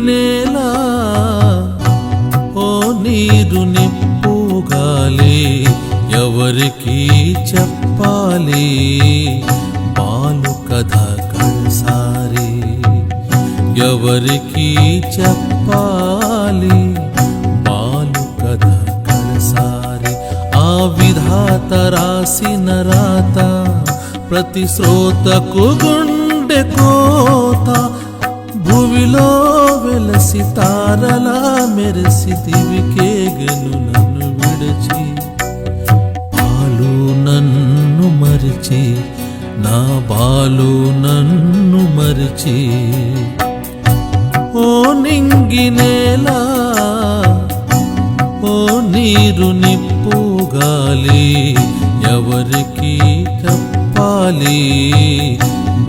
నింగినేలా ఓ నీరు నిప్పుగాలి ఎవరికి చెప్పాలి? బాలు కథ కడసారి ఎవరికి చెప్పాలి? బాలు కథ కడసారి ఆ విధాత రాసిన రాత ప్రతి శ్రోతకు గుండె కోత భూమిలో వెలసి తారలా మెరసి దివికేగను నన్ను విడచి. పాలు నన్ను మరిచి నా బాలు నన్ను మరిచి. ఓ నింగి నేల ఓ నీరు నిప్పు గాలి ఎవరికి చెప్పాలి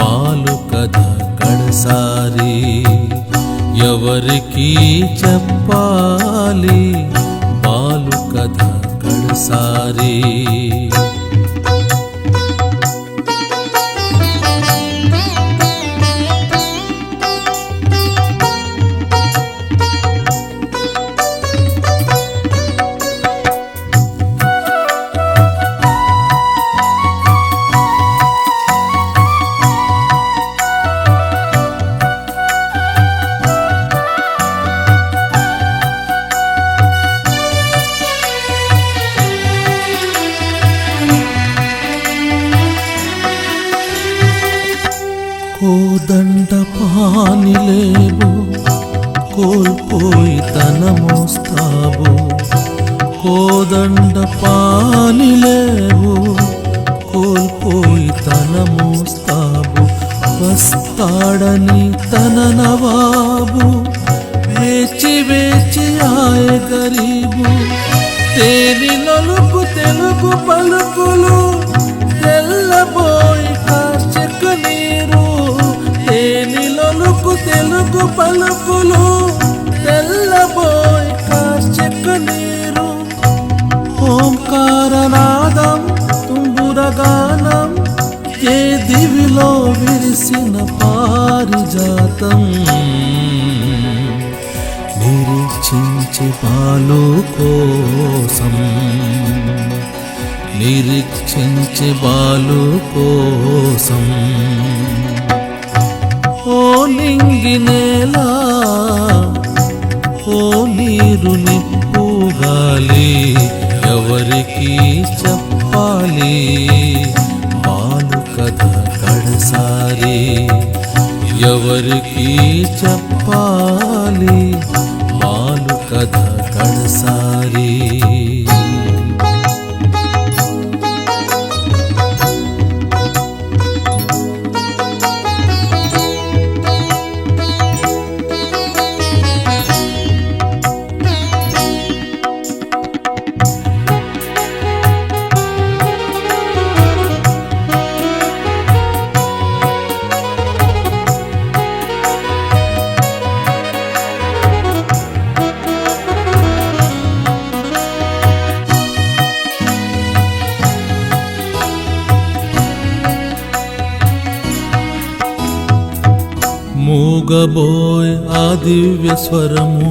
బాలు కథ కడసారి ఎవరికి చెప్పాలి? బాలు కథ కడసారి. బాబు కోదండ పానిలేవు కోల్పోయి తన మోస్తాబు వస్తాడని తన నవాబు వేచి వేచి ఆయ గరీబు తేని నలుపు తెలుగు పలుకులు తెల్లబోయి కాచెక్క నీరు తేని నలుపు తెలుగు పలుకులు పాపాలు కోసం నిరీక్షించే బాలు కోసం ఓ నింగినేలా ఓ నీరు నిప్పుగాలి ఎవరికి చెప్పాలి? బాలు కథ కడసారి ఎవరికి చెప్పాలి? कंसारी మూగబోయ్ ఆ దివ్య స్వరము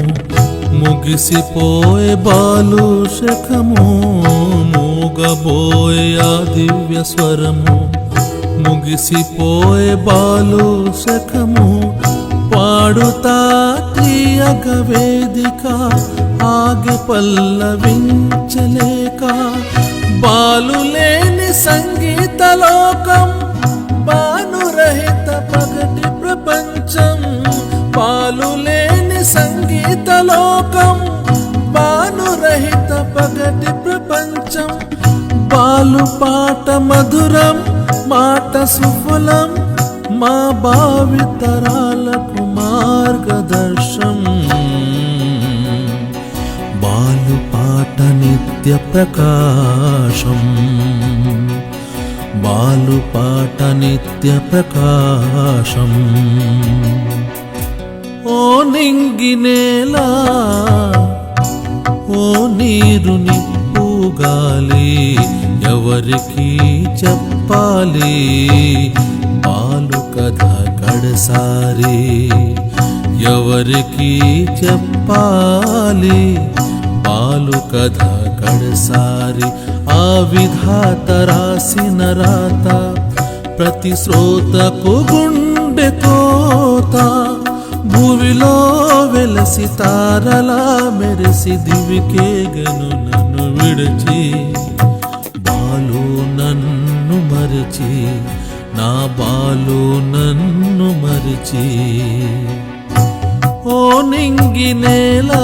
ముగిసిపోయ్ బాలు శఖము మూగబోయ్ ఆ దివ్య స్వరము ముగిసిపోయ్ బాలు శఖము పాడుతా తీయగ వేదిక ఆగి పల్లవించలేక. బాలు లేని సంగీత లోకం పాలు లేని సంగీత లోకం బానురహిత పగటి ప్రపంచం. పాలు పాట మధురం మాట సుఫలం మా భావితరాలకు మార్గదర్శం బాలు పాట నిత్య ప్రకాశం. బాలు పాట నిత్య ప్రకాశం. ఓ నింగినేలా ఓ నీరుని పూగాలి ఎవరికి చెప్పాలి? బాలు కథ కడసారి ఎవరికి చెప్పాలి? బాలు కథ కడసారి ఆ విధాత రాసిన రాత ప్రతి శ్రోతకు గుండె కోత భూమిలో వెలసి తారలా మెరిసి దివికేగను నన్ను విడిచి. బాలు నన్ను మరిచి నా బాలు నన్ను మరిచి. ఓ నింగి నేలా